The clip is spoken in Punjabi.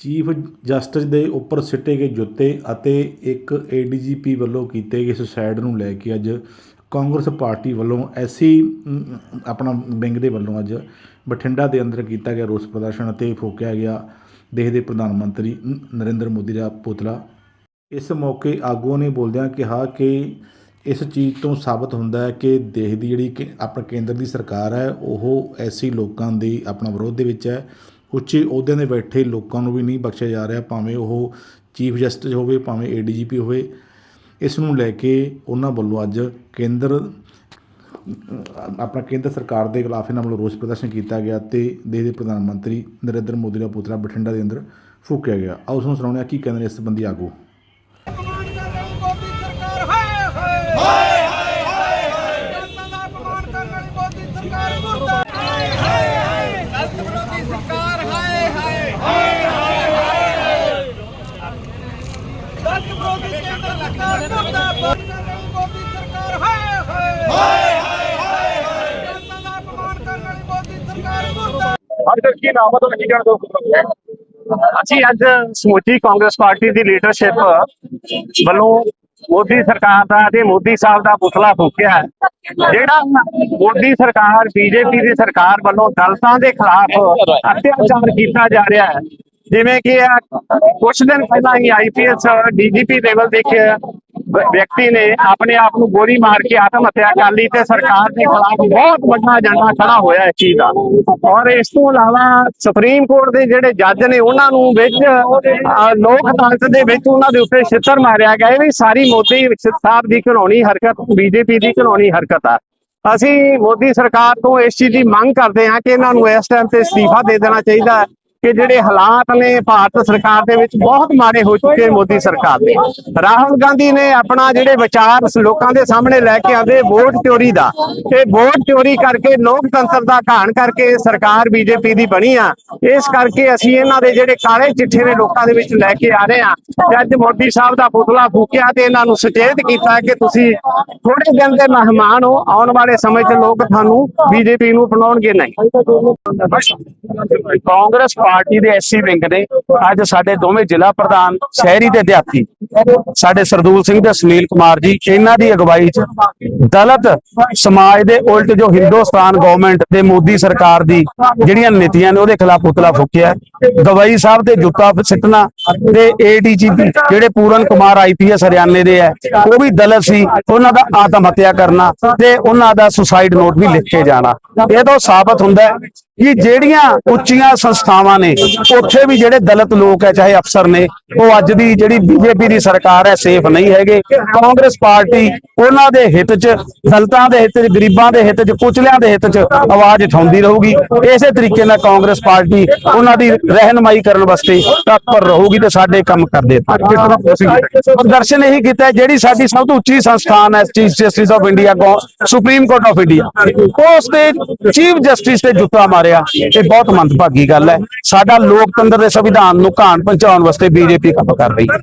ਚੀਫ ਜਸਟਿਸ ਦੇ ਉੱਪਰ ਸਿੱਟੇ ਗਏ ਜੁੱਤੇ ਅਤੇ ਇੱਕ ਏਡੀਜੀਪੀ ਵੱਲੋਂ ਕੀਤੇ ਗਏ ਸੁਸਾਇਡ ਨੂੰ ਲੈ ਕੇ ਅੱਜ ਕਾਂਗਰਸ ਪਾਰਟੀ ਵੱਲੋਂ ਐਸੀ ਆਪਣਾ ਵਿੰਗ ਦੇ ਵੱਲੋਂ ਅੱਜ ਬਠਿੰਡਾ ਦੇ ਅੰਦਰ ਕੀਤਾ ਗਿਆ ਰੋਸ ਪ੍ਰਦਰਸ਼ਨ ਅਤੇ ਫੂਕਿਆ ਗਿਆ ਦੇਸ਼ ਦੇ ਪ੍ਰਧਾਨ ਮੰਤਰੀ ਨਰਿੰਦਰ ਮੋਦੀ ਦਾ ਪੁਤਲਾ। ਇਸ ਮੌਕੇ ਆਗੂਆਂ ਨੇ ਬੋਲਦਿਆਂ ਕਿਹਾ ਕਿ ਇਸ ਚੀਜ਼ ਤੋਂ ਸਾਬਤ ਹੁੰਦਾ ਹੈ ਕਿ ਦੇਸ਼ ਦੀ ਜਿਹੜੀ ਕਿ ਆਪਣਾ ਕੇਂਦਰ ਦੀ ਸਰਕਾਰ ਹੈ, ਉਹ ਐਸੀ ਲੋਕਾਂ ਦੀ ਆਪਣਾ ਵਿਰੋਧ ਦੇ ਵਿੱਚ ਹੈ ਉੱਚੇ ਅਹੁਦਿਆਂ 'ਤੇ ਬੈਠੇ ਲੋਕਾਂ ਨੂੰ ਵੀ ਨਹੀਂ ਬਖਸ਼ਿਆ ਜਾ ਰਿਹਾ, ਭਾਵੇਂ ਉਹ ਚੀਫ ਜਸਟਿਸ ਹੋਵੇ, ਭਾਵੇਂ ਏਡੀਜੀਪੀ ਹੋਵੇ। ਇਸ ਨੂੰ ਲੈ ਕੇ ਉਹਨਾਂ ਵੱਲੋਂ ਅੱਜ ਕੇਂਦਰ, ਆਪਣਾ ਕੇਂਦਰ ਸਰਕਾਰ ਦੇ ਖਿਲਾਫ ਇਹਨਾਂ ਵੱਲੋਂ ਰੋਸ ਪ੍ਰਦਰਸ਼ਨ ਕੀਤਾ ਗਿਆ ਤੇ ਦੇਸ਼ ਦੇ ਪ੍ਰਧਾਨ ਮੰਤਰੀ ਨਰਿੰਦਰ ਮੋਦੀ ਦਾ ਪੁਤਲਾ ਬਠਿੰਡਾ ਦੇ ਅੰਦਰ ਫੂਕਿਆ ਗਿਆ। ਆਓ ਤੁਹਾਨੂੰ ਸੁਣਾਉਂਦੇ ਹਾਂ ਕੀ ਕਹਿੰਦੇ ਨੇ ਇਸ ਸੰਬੰਧੀ ਆਗੂ ਅਪਮਾਨ ਕਰ ਰਹੀ ਮੋਦੀ ਸਰਕਾਰ ਹਾਏ ਹਾਏ ਹਾਏ ਹਾਏ ਹਾਏ ਜਨਤਾ ਦਾ ਅਪਮਾਨ ਕਰਨ ਵਾਲੀ ਮੋਦੀ ਸਰਕਾਰ ਮੁਰਦਾ ਹਾਏ ਹਾਏ ਹਾਏ ਦਲਤ ਵਿਰੋਧੀ ਸਰਕਾਰ ਹਾਏ ਹਾਏ ਹਾਏ ਹਾਏ ਦਲਤ ਵਿਰੋਧੀ ਕੇਂਦਰ ਸਰਕਾਰ ਮੁਰਦਾ ਅਪਮਾਨ ਕਰ ਰਹੀ ਮੋਦੀ ਸਰਕਾਰ ਹਾਏ ਹਾਏ ਹਾਏ। ਹਾਏ ਹਾਏ ਜਨਤਾ ਦਾ ਅਪਮਾਨ ਕਰਨ ਵਾਲੀ ਮੋਦੀ ਸਰਕਾਰ ਮੁਰਦਾ ਅੱਜ ਕੀ ਨਾਮ ਹੈ ਤੁਹਾਨੂੰ ਕੀ ਕਹਿਣਾ ਚਾਹੋਗੇ? ਅਸੀਂ ਅੱਜ ਸਮੁੱਚੀ ਕਾਂਗਰਸ ਪਾਰਟੀ ਦੀ ਲੀਡਰਸ਼ਿਪ ਵੱਲੋਂ ਮੋਦੀ ਸਰਕਾਰ ਦਾ ਤੇ ਮੋਦੀ ਸਾਹਿਬ ਦਾ ਪੁਤਲਾ ਫੂਕਿਆ ਹੈ। ਜਿਹੜਾ ਮੋਦੀ ਸਰਕਾਰ ਬੀਜੇਪੀ ਦੀ ਸਰਕਾਰ ਵੱਲੋਂ ਦਲਿਤਾਂ ਦੇ ਖਿਲਾਫ ਅਤਿਆਚਾਰ ਕੀਤਾ ਜਾ ਰਿਹਾ ਹੈ ਜਿਵੇਂ ਕਿ ਕੁਝ ਦਿਨ ਪਹਿਲਾਂ ਹੀ ਆਈਪੀਐਸ ਡੀਜੀਪੀ ਲੈਵਲ ਦੇ ਇੱਕ ਵਿਅਕਤੀ ਨੇ ਆਪਣੇ ਆਪ ਨੂੰ ਗੋਲੀ ਮਾਰ ਕੇ ਆਤਮ ਹੱਤਿਆ ਕਰ ਲਈ ਤੇ ਸਰਕਾਰ ਦੇ ਖਿਲਾਫ ਬਹੁਤ ਵੱਡਾ ਏਜੰਡਾ ਖੜਾ ਹੋਇਆ ਇਸ ਚੀਜ਼ ਦਾ। ਔਰ ਇਸ ਤੋਂ ਇਲਾਵਾ ਸੁਪਰੀਮ ਕੋਰਟ ਦੇ ਜਿਹੜੇ ਜੱਜ ਨੇ ਉਹਨਾਂ ਨੂੰ ਵਿੱਚ ਲੋਕ ਅਦਾਲਤ ਦੇ ਵਿੱਚ ਉਹਨਾਂ ਦੇ ਉੱਤੇ ਛਿੱਤਰ ਮਾਰਿਆ ਗਿਆ। ਇਹ ਵੀ ਸਾਰੀ ਮੋਦੀ ਸਾਹਿਬ ਦੀ ਘਿਨੌਣੀ ਹਰਕਤ ਬੀਜੇਪੀ ਦੀ ਘਿਨੌਣੀ ਹਰਕਤ ਆ। ਅਸੀਂ ਮੋਦੀ ਸਰਕਾਰ ਤੋਂ ਇਸ ਚੀਜ਼ ਦੀ ਮੰਗ ਕਰਦੇ ਹਾਂ ਕਿ ਇਹਨਾਂ ਨੂੰ ਇਸ ਟਾਈਮ ਤੇ ਅਸਤੀਫਾ ਦੇ ਦੇਣਾ ਚਾਹੀਦਾ ਕਿ ਜਿਹੜੇ ਹਾਲਾਤ ਨੇ ਭਾਰਤ ਸਰਕਾਰ ਦੇ ਵਿੱਚ ਬਹੁਤ ਮਾੜੇ ਹੋ ਚੁੱਕੇ ਮੋਦੀ ਸਰਕਾਰ ਦੇ। ਰਾਹੁਲ ਗਾਂਧੀ ਨੇ ਆਪਣਾ ਜਿਹੜੇ ਵਿਚਾਰ ਲੋਕਾਂ ਦੇ ਸਾਹਮਣੇ ਲੈ ਕੇ ਆਂਦੇ ਵੋਟ ਚੋਰੀ ਦਾ। ਤੇ ਵੋਟ ਚੋਰੀ ਕਰਕੇ ਲੋਕਤੰਤਰ ਦਾ ਘਾਣ ਕਰਕੇ ਸਰਕਾਰ ਬੀਜੇਪੀ ਦੀ ਬਣੀ ਆ। ਇਸ ਕਰਕੇ ਅਸੀਂ ਇਹਨਾਂ ਦੇ ਜਿਹੜੇ ਕਾਲੇ ਚਿੱਠੇ ਨੇ ਲੋਕਾਂ ਦੇ ਵਿੱਚ ਲੈ ਕੇ ਆ ਰਹੇ ਆ। ਤੇ ਅੱਜ ਮੋਦੀ ਸਾਹਿਬ ਦਾ ਪੁਤਲਾ ਫੂਕਿਆ ਤੇ ਇਹਨਾਂ ਨੂੰ ਸੁਚੇਤ ਕੀਤਾ ਕਿ ਤੁਸੀਂ ਥੋੜੇ ਦਿਨ ਦੇ ਮਹਿਮਾਨ ਹੋ, ਆਉਣ ਵਾਲੇ ਸਮੇਂ 'ਚ ਲੋਕ ਤੁਹਾਨੂੰ ਬੀਜੇਪੀ ਨੂੰ ਅਪਣਾਉਣਗੇ ਨਹੀਂ। ਕਾਂਗਰਸ ਪਾਰਟੀ ਦੇ ਐਸਸੀ ਵਿੰਗ ਨੇ ਅੱਜ ਸਾਡੇ ਦੋਵੇਂ ਜ਼ਿਲ੍ਹਾ ਪ੍ਰਧਾਨ ਸ਼ਹਿਰੀ ਤੇ ਦਿਹਾਤੀ, ਸਾਡੇ ਸਰਦੂਲ ਸਿੰਘ ਤੇ ਸੁਨੀਲ ਕੁਮਾਰ ਜੀ, ਇਹਨਾਂ ਦੀ ਅਗਵਾਈ 'ਚ ਦਲਿਤ ਸਮਾਜ ਦੇ ਉਲਟ ਜੋ ਹਿੰਦੁਸਤਾਨ ਗਵਰਨਮੈਂਟ ਤੇ ਮੋਦੀ ਸਰਕਾਰ ਦੀ ਜਿਹੜੀਆਂ ਨੀਤੀਆਂ ਨੇ ਉਹਦੇ ਖਿਲਾਫ ਪੁਤਲਾ ਫੂਕਿਆ। ਗਵਾਈ ਸਾਹਿਬ ਤੇ ਜੁੱਤਾ ਸਿੱਟਣਾ ਤੇ ਏਡੀਜੀਪੀ ਜਿਹੜੇ ਪੂਰਨ ਕੁਮਾਰ ਆਈਪੀਐਸ ਹਰਿਆਣੇ ਦੇ ਹੈ ਉਹ ਵੀ ਦਲਿਤ ਸੀ, ਉਹਨਾਂ ਦਾ ਆਤਮ ਹੱਤਿਆ ਕਰਨਾ ਤੇ ਉਹਨਾਂ ਦਾ ਸੁਸਾਈਡ ਨੋਟ ਵੀ ਲਿਖ ਕੇ ਜਾਣਾ। ਇਹ ਤੋਂ ਸਾਬਤ ਹੁੰਦਾ ਕਿ ਜਿਹੜੀਆਂ ਉੱਚੀਆਂ ਸੰਸਥਾਵਾਂ ਨੇ, ਉੱਥੇ ਵੀ ਜਿਹੜੇ ਦਲਿਤ ਲੋਕ ਹੈ, ਚਾਹੇ ਅਫਸਰ ਨੇ, ਉਹ ਅੱਜ ਦੀ ਜਿਹੜੀ ਬੀਜੇਪੀ ਦੀ ਸਰਕਾਰ ਹੈ ਸੇਫ ਨਹੀਂ ਹੈਗੇ। ਕਾਂਗਰਸ ਪਾਰਟੀ ਉਹਨਾਂ ਦੇ ਹਿੱਤ 'ਚ, ਦਲਿਤਾਂ ਦੇ ਹਿੱਤ 'ਚ, ਗਰੀਬਾਂ ਦੇ ਹਿੱਤ 'ਚ, ਕੁਚਲਿਆਂ ਦੇ ਹਿੱਤ 'ਚ ਆਵਾਜ਼ ਉਠਾਉਂਦੀ ਰਹੂਗੀ। ਇਸੇ ਤਰੀਕੇ ਨਾਲ ਕਾਂਗਰਸ ਪਾਰਟੀ ਉਹਨਾਂ ਦੀ ਰਹਿਨਮਾਈ ਕਰਨ ਵਾਸਤੇ ਤਤਪਰ ਰਹੂਗੀ ਤੇ ਸਾਡੇ ਕੰਮ ਕਰਦੇ ਪ੍ਰਦਰਸ਼ਨ ਇਹੀ ਕੀਤਾ ਜਿਹੜੀ ਸਾਡੀ ਸਭ ਤੋਂ ਉੱਚੀ ਸੰਸਥਾਨ ਹੈ chief justice of India supreme court of India ਉਸ ਤੇ ਚੀਫ ਜਸਟਿਸ ਤੇ ਜੁੱਤਾ ਮਾਰਿਆ, ਇਹ ਬਹੁਤ ਮੰਦਭਾਗੀ ਗੱਲ ਹੈ। ਸਾਡਾ ਲੋਕਤੰਤਰ ਦੇ ਸੰਵਿਧਾਨ ਨੂੰ ਘਾਣ ਪਹੁੰਚਾਉਣ ਵਾਸਤੇ ਬੀਜੇਪੀ ਕੰਮ ਕਰ ਰਹੀ ਹੈ।